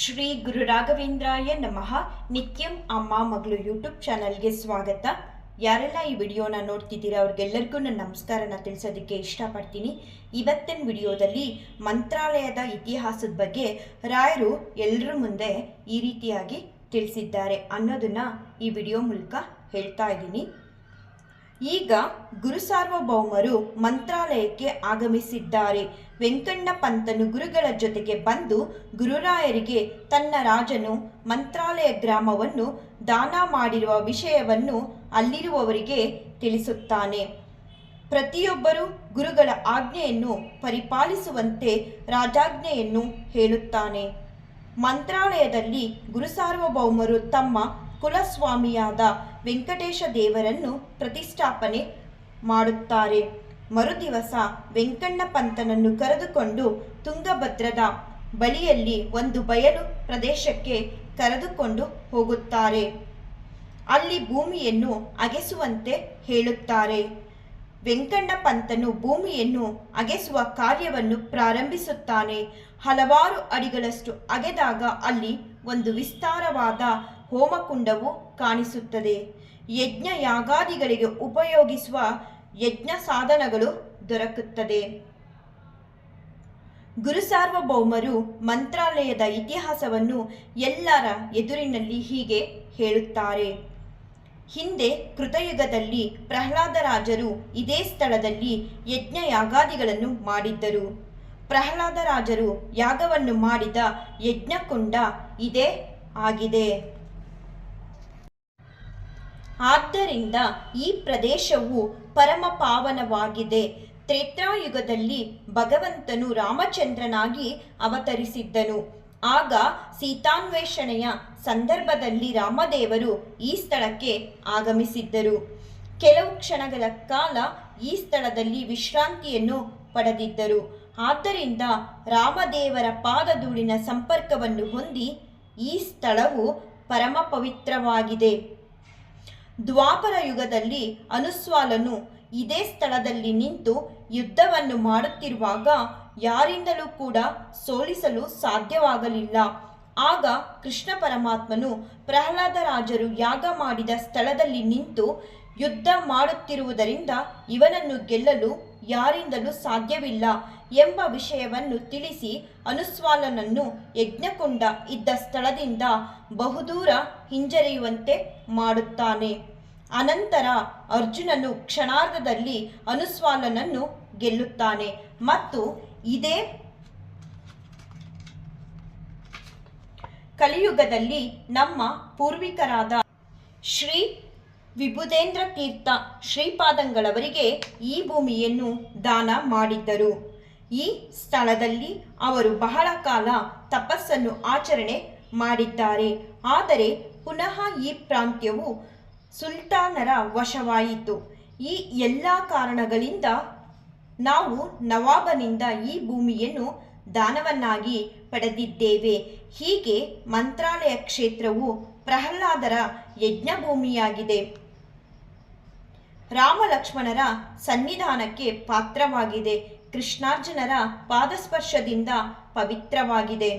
ಶ್ರೀ ಗುರು ರಾಘವೇಂದ್ರಾಯ ನಮಃ. ನಿತ್ಯಂ ಅಮ್ಮ ಮಗಳು ಯೂಟ್ಯೂಬ್ ಚಾನಲ್ಗೆ ಸ್ವಾಗತ. ಯಾರೆಲ್ಲ ಈ ವಿಡಿಯೋನ ನೋಡ್ತಿದ್ದೀರಾ ಅವ್ರಿಗೆಲ್ಲರಿಗೂ ನನ್ನ ನಮಸ್ಕಾರನ ತಿಳಿಸೋದಕ್ಕೆ ಇಷ್ಟಪಡ್ತೀನಿ. ಇವತ್ತಿನ ವಿಡಿಯೋದಲ್ಲಿ ಮಂತ್ರಾಲಯದ ಇತಿಹಾಸದ ಬಗ್ಗೆ ರಾಯರು ಎಲ್ಲರ ಮುಂದೆ ಈ ರೀತಿಯಾಗಿ ತಿಳಿಸಿದ್ದಾರೆ ಅನ್ನೋದನ್ನು ಈ ವಿಡಿಯೋ ಮೂಲಕ ಹೇಳ್ತಾ ಇದ್ದೀನಿ. ಈಗ ಗುರು ಸಾರ್ವಭೌಮರು ಮಂತ್ರಾಲಯಕ್ಕೆ ಆಗಮಿಸಿದ್ದಾರೆ. ವೆಂಕಣ್ಣ ಪಂತನು ಗುರುಗಳ ಜೊತೆಗೆ ಬಂದು ಗುರುರಾಯರಿಗೆ ತನ್ನ ರಾಜನು ಮಂತ್ರಾಲಯ ಗ್ರಾಮವನ್ನು ದಾನ ಮಾಡಿರುವ ವಿಷಯವನ್ನು ಅಲ್ಲಿರುವವರಿಗೆ ತಿಳಿಸುತ್ತಾನೆ. ಪ್ರತಿಯೊಬ್ಬರೂ ಗುರುಗಳ ಆಜ್ಞೆಯನ್ನು ಪರಿಪಾಲಿಸುವಂತೆ ರಾಜಾಜ್ಞೆಯನ್ನು ಹೇಳುತ್ತಾನೆ. ಮಂತ್ರಾಲಯದಲ್ಲಿ ಗುರು ಸಾರ್ವಭೌಮರು ತಮ್ಮ ಕುಲಸ್ವಾಮಿಯಾದ ವೆಂಕಟೇಶ ದೇವರನ್ನು ಪ್ರತಿಷ್ಠಾಪನೆ ಮಾಡುತ್ತಾರೆ. ಮರುದಿವಸ ವೆಂಕಣ್ಣ ಪಂತನನ್ನು ಕರೆದುಕೊಂಡು ತುಂಗಭದ್ರದ ಬಳಿಯಲ್ಲಿ ಒಂದು ಬಯಲು ಪ್ರದೇಶಕ್ಕೆ ಕರೆದುಕೊಂಡು ಹೋಗುತ್ತಾರೆ. ಅಲ್ಲಿ ಭೂಮಿಯನ್ನು ಅಗೆಸುವಂತೆ ಹೇಳುತ್ತಾರೆ. ವೆಂಕಣ್ಣ ಪಂತನು ಭೂಮಿಯನ್ನು ಅಗೆಸುವ ಕಾರ್ಯವನ್ನು ಪ್ರಾರಂಭಿಸುತ್ತಾನೆ. ಹಲವಾರು ಅಡಿಗಳಷ್ಟು ಅಗೆದಾಗ ಅಲ್ಲಿ ಒಂದು ವಿಸ್ತಾರವಾದ ಹೋಮಕುಂಡವು ಕಾಣಿಸುತ್ತದೆ. ಯಜ್ಞ ಯಾಗಾದಿಗಳಿಗೆ ಉಪಯೋಗಿಸುವ ಯಜ್ಞ ಸಾಧನಗಳು ದೊರಕುತ್ತದೆ. ಗುರು ಸಾರ್ವಭೌಮರು ಮಂತ್ರಾಲಯದ ಇತಿಹಾಸವನ್ನು ಎಲ್ಲರ ಎದುರಿನಲ್ಲಿ ಹೀಗೆ ಹೇಳುತ್ತಾರೆ. ಹಿಂದೆ ಕೃತಯುಗದಲ್ಲಿ ಪ್ರಹ್ಲಾದರಾಜರು ಇದೇ ಸ್ಥಳದಲ್ಲಿ ಯಜ್ಞ ಯಾಗಾದಿಗಳನ್ನು ಮಾಡಿದ್ದರು ಪ್ರಹ್ಲಾದರಾಜರು ಯಾಗವನ್ನು ಮಾಡಿದ ಯಜ್ಞಕುಂಡ ಇದೇ ಆಗಿದೆ. ಆದ್ದರಿಂದ ಈ ಪ್ರದೇಶವು ಪರಮ ಪಾವನವಾಗಿದೆ ತ್ರೇತಾಯುಗದಲ್ಲಿ ಭಗವಂತನು ರಾಮಚಂದ್ರನಾಗಿ ಅವತರಿಸಿದ್ದನು. ಆಗ ಸೀತಾನ್ವೇಷಣೆಯ ಸಂದರ್ಭದಲ್ಲಿ ರಾಮದೇವರು ಈ ಸ್ಥಳಕ್ಕೆ ಆಗಮಿಸಿದ್ದರು. ಕೆಲವು ಕ್ಷಣಗಳ ಕಾಲ ಈ ಸ್ಥಳದಲ್ಲಿ ವಿಶ್ರಾಂತಿಯನ್ನು ಪಡೆದಿದ್ದರು. ಆದ್ದರಿಂದ ರಾಮದೇವರ ಪಾದಧೂಳಿನ ಸಂಪರ್ಕವನ್ನು ಹೊಂದಿ ಈ ಸ್ಥಳವು ಪರಮ ಪವಿತ್ರವಾಗಿದೆ ದ್ವಾಪರ ಯುಗದಲ್ಲಿ ಅನುಸ್ವಾಲನು ಇದೇ ಸ್ಥಳದಲ್ಲಿ ನಿಂತು ಯುದ್ಧವನ್ನು ಮಾಡುತ್ತಿರುವಾಗ ಯಾರಿಂದಲೂ ಕೂಡ ಸೋಲಿಸಲು ಸಾಧ್ಯವಾಗಲಿಲ್ಲ. ಆಗ ಕೃಷ್ಣ ಪರಮಾತ್ಮನು ಪ್ರಹ್ಲಾದರಾಜರು ಯಾಗ ಮಾಡಿದ ಸ್ಥಳದಲ್ಲಿ ನಿಂತು ಯುದ್ಧ ಮಾಡುತ್ತಿರುವುದರಿಂದ ಇವನನ್ನು ಗೆಲ್ಲಲು ಯಾರಿಂದಲೂ ಸಾಧ್ಯವಿಲ್ಲ ಎಂಬ ವಿಷಯವನ್ನು ತಿಳಿಸಿ ಅನುಸ್ವಾಲನನ್ನು ಯಜ್ಞಕೊಂಡ ಇದ್ದ ಸ್ಥಳದಿಂದ ಬಹುದೂರ ಹಿಂಜರಿಯುವಂತೆ ಮಾಡುತ್ತಾನೆ. ಅನಂತರ ಅರ್ಜುನನು ಕ್ಷಣಾರ್ಧದಲ್ಲಿ ಅನುಸ್ವಾಲನನ್ನು ಗೆಲ್ಲುತ್ತಾನೆ ಮತ್ತು ಇದೇ ಕಲಿಯುಗದಲ್ಲಿ ನಮ್ಮ ಪೂರ್ವಿಕರಾದ ಶ್ರೀ ವಿಭುಧೇಂದ್ರ ತೀರ್ಥ ಶ್ರೀಪಾದಂಗಳವರಿಗೆ ಈ ಭೂಮಿಯನ್ನು ದಾನ ಮಾಡಿದ್ದರು. ಈ ಸ್ಥಳದಲ್ಲಿ ಅವರು ಬಹಳ ಕಾಲ ತಪಸ್ಸನ್ನು ಆಚರಣೆ ಮಾಡಿದ್ದಾರೆ. ಆದರೆ ಪುನಃ ಈ ಪ್ರಾಂತ್ಯವು ಸುಲ್ತಾನರ ವಶವಾಯಿತು. ಈ ಎಲ್ಲ ಕಾರಣಗಳಿಂದ ನಾವು ನವಾಬನಿಂದ ಈ ಭೂಮಿಯನ್ನು ದಾನವನ್ನಾಗಿ ಪಡೆದಿದ್ದೇವೆ. ಹೀಗೆ ಮಂತ್ರಾಲಯ ಕ್ಷೇತ್ರವು ಪ್ರಹ್ಲಾದರ ಯಜ್ಞಭೂಮಿಯಾಗಿದೆ. ರಾಮ ಲಕ್ಷ್ಮಣರ ಸನ್ನಿಧಾನಕ್ಕೆ ಪಾತ್ರವಾಗಿದೆ. ಕೃಷ್ಣಾರ್ಜುನರ ಪಾದಸ್ಪರ್ಶದಿಂದ ಪವಿತ್ರವಾಗಿದೆ.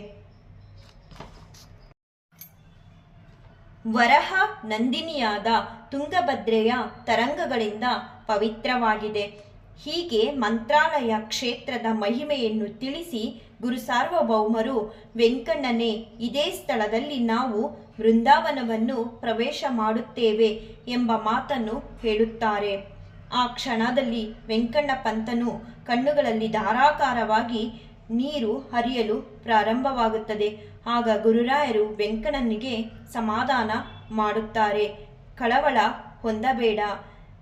ವರಹ ನಂದಿನಿಯಾದ ತುಂಗಭದ್ರೆಯ ತರಂಗಗಳಿಂದ ಪವಿತ್ರವಾಗಿದೆ. ಹೀಗೆ ಮಂತ್ರಾಲಯ ಕ್ಷೇತ್ರದ ಮಹಿಮೆಯನ್ನು ತಿಳಿಸಿ ಗುರು ಸಾರ್ವಭೌಮರು ವೆಂಕಣ್ಣನೇ, ಇದೇ ಸ್ಥಳದಲ್ಲಿ ನಾವು ಬೃಂದಾವನವನ್ನು ಪ್ರವೇಶ ಮಾಡುತ್ತೇವೆ ಎಂಬ ಮಾತನ್ನು ಹೇಳುತ್ತಾರೆ. ಆ ಕ್ಷಣದಲ್ಲಿ ವೆಂಕಣ್ಣ ಪಂತನು ಕಣ್ಣುಗಳಲ್ಲಿ ಧಾರಾಕಾರವಾಗಿ ನೀರು ಹರಿಯಲು ಪ್ರಾರಂಭವಾಗುತ್ತದೆ. ಆಗ ಗುರುರಾಯರು ವೆಂಕಣ್ಣನಿಗೆ ಸಮಾಧಾನ ಮಾಡುತ್ತಾರೆ. ಕಳವಳ ಹೊಂದಬೇಡ.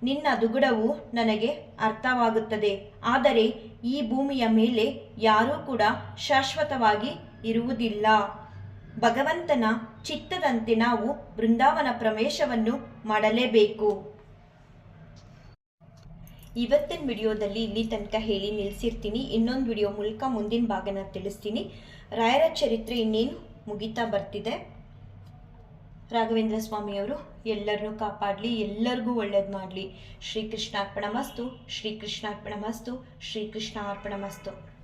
ನಿನ್ನ ದುಗುಡವು ನನಗೆ ಅರ್ಥವಾಗುತ್ತದೆ. ಆದರೆ ಈ ಭೂಮಿಯ ಮೇಲೆ ಯಾರೂ ಕೂಡ ಶಾಶ್ವತವಾಗಿ ಇರುವುದಿಲ್ಲ. ಭಗವಂತನ ಚಿತ್ತದಂತೆ ನಾವು ಬೃಂದಾವನ ಪ್ರವೇಶವನ್ನು ಮಾಡಲೇಬೇಕು. ಇವತ್ತಿನ ವಿಡಿಯೋದಲ್ಲಿ ಇಲ್ಲಿ ತನಕ ಹೇಳಿ ನಿಲ್ಲಿಸಿರ್ತೀನಿ. ಇನ್ನೊಂದು ವಿಡಿಯೋ ಮೂಲಕ ಮುಂದಿನ ಭಾಗನ ತಿಳಿಸ್ತೀನಿ. ರಾಯರ ಚರಿತ್ರೆ ಇನ್ನೇನು ಮುಗಿತಾ ಬರ್ತಿದೆ. ರಾಘವೇಂದ್ರ ಸ್ವಾಮಿಯವರು ಎಲ್ಲರನ್ನೂ ಕಾಪಾಡಲಿ ಎಲ್ಲರಿಗೂ ಒಳ್ಳೇದು ಮಾಡಲಿ. ಶ್ರೀಕೃಷ್ಣಾರ್ಪಣ ಮಸ್ತು ಶ್ರೀಕೃಷ್ಣಾರ್ಪಣ ಮಸ್ತು ಶ್ರೀಕೃಷ್ಣ ಅರ್ಪಣ ಮಸ್ತು.